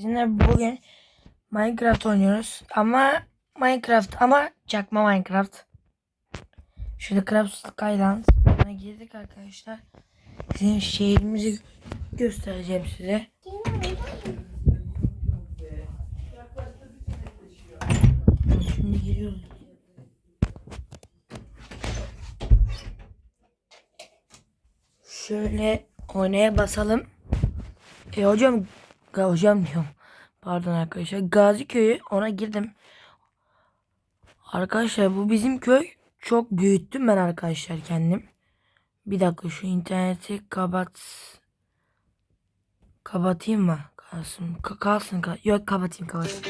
Sizinle bugün Minecraft oynuyoruz. Ama Minecraft ama çakma Minecraft. Şurada Craft Skylands. Buna girdik arkadaşlar. Sizin şehrimizi göstereceğim size. Şimdi giriyoruz. Şöyle oynaya basalım. E hocam hocam diyorum. Pardon arkadaşlar. Gazi köyü ona girdim. Arkadaşlar bu bizim köy. Çok büyüttüm ben arkadaşlar kendim. Bir dakika şu interneti kapat. Kapatayım mı? Kalsın. Ka- kalsın. Kal Yok kapatayım kapatayım.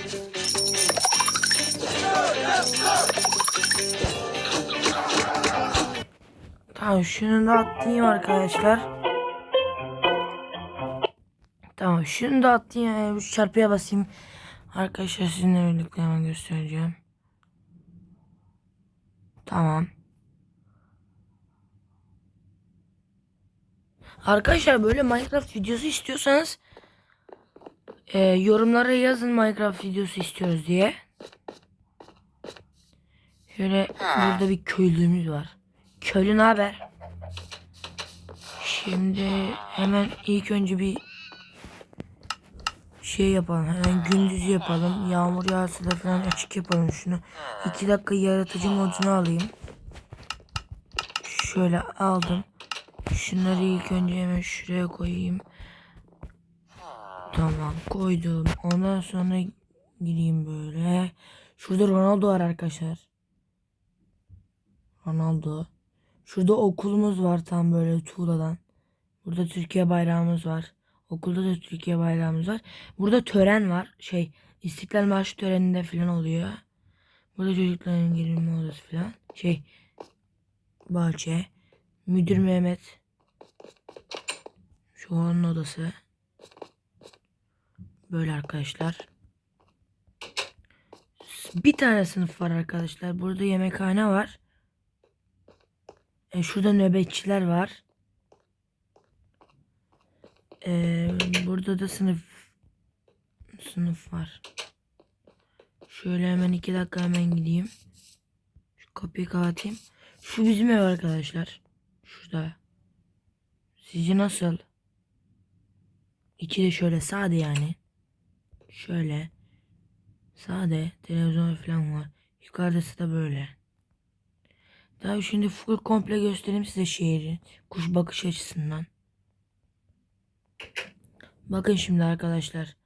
Tamam şunu da atlayayım arkadaşlar. Şunu da atlayayım. Ee, Şu çarpıya basayım. Arkadaşlar sizinle birlikte hemen göstereceğim. Tamam. Arkadaşlar böyle Minecraft videosu istiyorsanız e, yorumlara yazın Minecraft videosu istiyoruz diye. Şöyle burada bir köylümüz var. Köylü ne haber? Şimdi hemen ilk önce bir şey yapalım. Hemen gündüz yapalım. Yağmur yağsa da falan açık yapalım şunu. 2 dakika yaratıcı modunu alayım. Şöyle aldım. Şunları ilk önce hemen şuraya koyayım. Tamam koydum. Ondan sonra gireyim böyle. Şurada Ronaldo var arkadaşlar. Ronaldo. Şurada okulumuz var tam böyle tuğladan. Burada Türkiye bayrağımız var. Okulda da Türkiye bayrağımız var. Burada tören var. Şey İstiklal Marşı töreninde falan oluyor. Burada çocukların girilme odası falan. Şey bahçe. Müdür Mehmet. Şu onun odası. Böyle arkadaşlar. Bir tane sınıf var arkadaşlar. Burada yemekhane var. E, şurada nöbetçiler var. E, burada da sınıf sınıf var. Şöyle hemen iki dakika hemen gideyim. Şu kapıyı kapatayım. Şu bizim ev arkadaşlar. Şurada. Sizce nasıl? İçi de şöyle sade yani. Şöyle. Sade. Televizyon falan var. Yukarıdası da böyle. Daha şimdi full komple göstereyim size şehri. Kuş bakış açısından. Bakın şimdi arkadaşlar.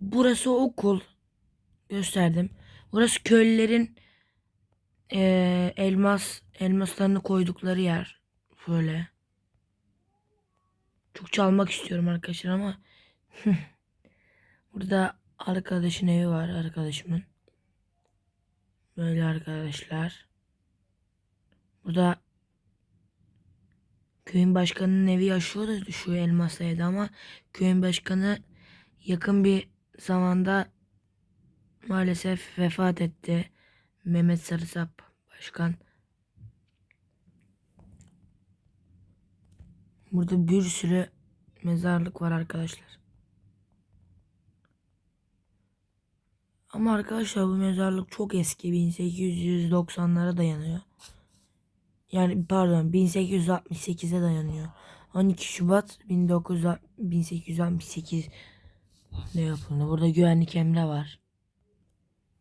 Burası okul. Gösterdim. Burası köylülerin eee, elmas elmaslarını koydukları yer. Böyle. Çok çalmak istiyorum arkadaşlar ama burada arkadaşın evi var arkadaşımın. Böyle arkadaşlar. Burada köyün başkanının evi yaşıyordu şu elmas evde ama köyün başkanı yakın bir zamanda maalesef vefat etti. Mehmet Sarısap başkan. Burada bir sürü mezarlık var arkadaşlar. Ama arkadaşlar bu mezarlık çok eski 1890'lara dayanıyor. Yani pardon 1868'e dayanıyor. 12 Şubat 1900 1868 ne yapıldı? Burada güvenlik emre var.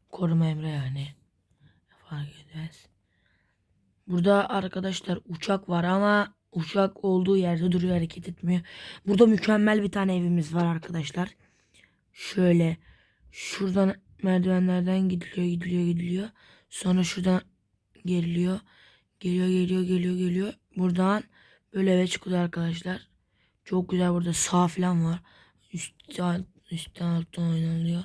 Koruma emre yani. Fark etmez. Burada arkadaşlar uçak var ama uçak olduğu yerde duruyor hareket etmiyor. Burada mükemmel bir tane evimiz var arkadaşlar. Şöyle şuradan merdivenlerden gidiliyor gidiliyor gidiliyor. Sonra şuradan geriliyor. Geliyor geliyor geliyor geliyor. Buradan böyle eve çıkıyor arkadaşlar. Çok güzel burada sağ falan var. Üstten, üstten alttan oynanıyor.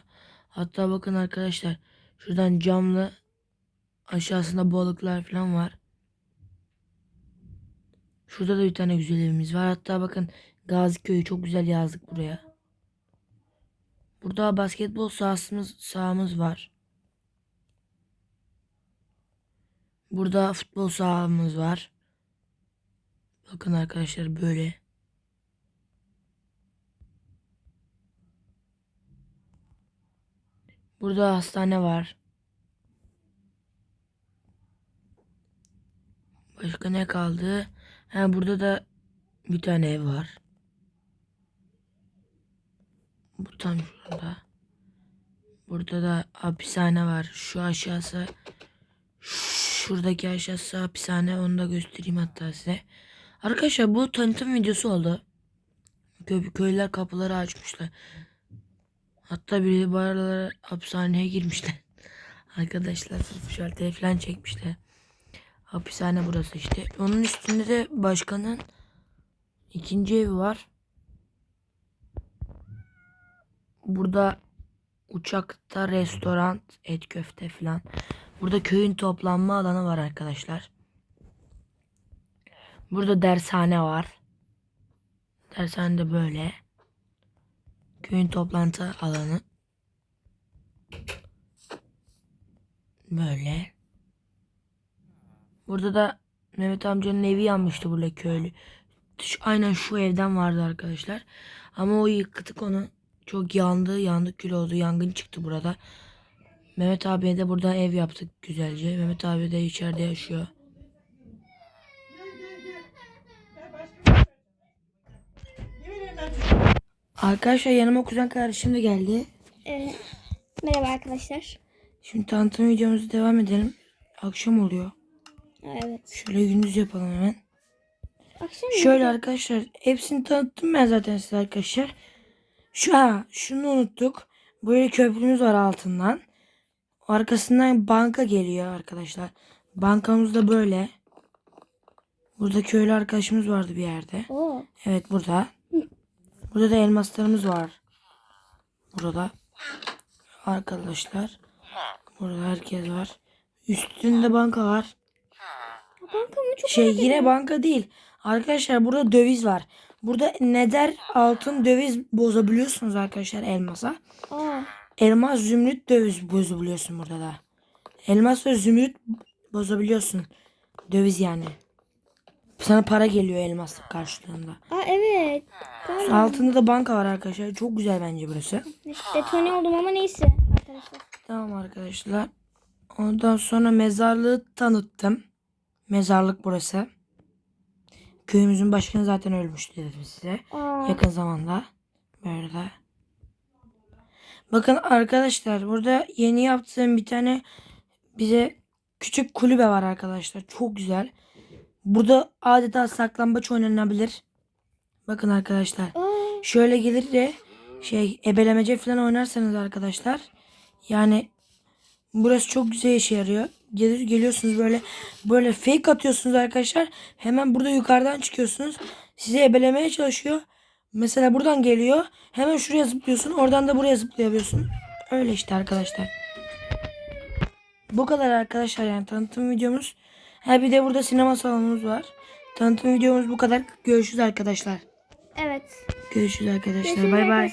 Hatta bakın arkadaşlar. Şuradan camlı aşağısında balıklar falan var. Şurada da bir tane güzel evimiz var. Hatta bakın Gazi Köyü çok güzel yazdık buraya. Burada basketbol sahasımız sahamız var. Burada futbol sahamız var. Bakın arkadaşlar böyle. Burada hastane var. Başka ne kaldı? Ha burada da bir tane ev var. Bu tam şurada. Burada da hapishane var. Şu aşağısı şuradaki aşağısı hapishane. Onu da göstereyim hatta size. Arkadaşlar bu tanıtım videosu oldu. Kö köylüler kapıları açmışlar. Hatta biri bu aralar hapishaneye girmişler. Arkadaşlar sırf şalteri falan çekmişler. Hapishane burası işte. Onun üstünde de başkanın ikinci evi var. Burada uçakta restoran, et köfte falan. Burada köyün toplanma alanı var arkadaşlar. Burada dershane var. Dershane de böyle. Köyün toplantı alanı. Böyle. Burada da Mehmet amcanın evi yanmıştı burada köylü. Aynen şu evden vardı arkadaşlar. Ama o yıktık onu. Çok yandı, yandı kül oldu. Yangın çıktı burada. Mehmet abiye de burada ev yaptık güzelce. Mehmet abi de içeride yaşıyor. Arkadaşlar yanıma kuzen kardeşim de geldi. Ee, merhaba arkadaşlar. Şimdi tanıtım videomuza devam edelim. Akşam oluyor. Evet. Şöyle gündüz yapalım hemen. Akşam Şöyle arkadaşlar hepsini tanıttım ben zaten size arkadaşlar. Şu ha, şunu unuttuk. Böyle köprümüz var altından. Arkasından banka geliyor arkadaşlar. Bankamız da böyle. Burada köylü arkadaşımız vardı bir yerde. Oo. Evet burada. Burada da elmaslarımız var. Burada. Arkadaşlar. Burada herkes var. Üstünde banka var. Banka mı çok Şey yine banka değil. Arkadaşlar burada döviz var. Burada neder altın döviz bozabiliyorsunuz arkadaşlar elmasa. Aa. Elmas zümrüt döviz bozabiliyorsun burada da. Elmas ve zümrüt bozabiliyorsun. Döviz yani. Sana para geliyor elmas karşılığında. Aa evet. Galiba. Altında da banka var arkadaşlar. Çok güzel bence burası. Detone oldum ama neyse arkadaşlar. Tamam arkadaşlar. Ondan sonra mezarlığı tanıttım. Mezarlık burası. Köyümüzün başkanı zaten ölmüştü dedim size. Aa. Yakın zamanda. Böyle. Bakın arkadaşlar burada yeni yaptığım bir tane bize küçük kulübe var arkadaşlar. Çok güzel. Burada adeta saklambaç oynanabilir. Bakın arkadaşlar. Şöyle gelir de şey ebelemece falan oynarsanız arkadaşlar. Yani burası çok güzel işe yarıyor. Gelir geliyorsunuz böyle böyle fake atıyorsunuz arkadaşlar. Hemen burada yukarıdan çıkıyorsunuz. Sizi ebelemeye çalışıyor. Mesela buradan geliyor. Hemen şuraya zıplıyorsun. Oradan da buraya zıplayabiliyorsun. Öyle işte arkadaşlar. Bu kadar arkadaşlar yani tanıtım videomuz. Ha bir de burada sinema salonumuz var. Tanıtım videomuz bu kadar. Görüşürüz arkadaşlar. Evet. Görüşürüz arkadaşlar. Bay. Bay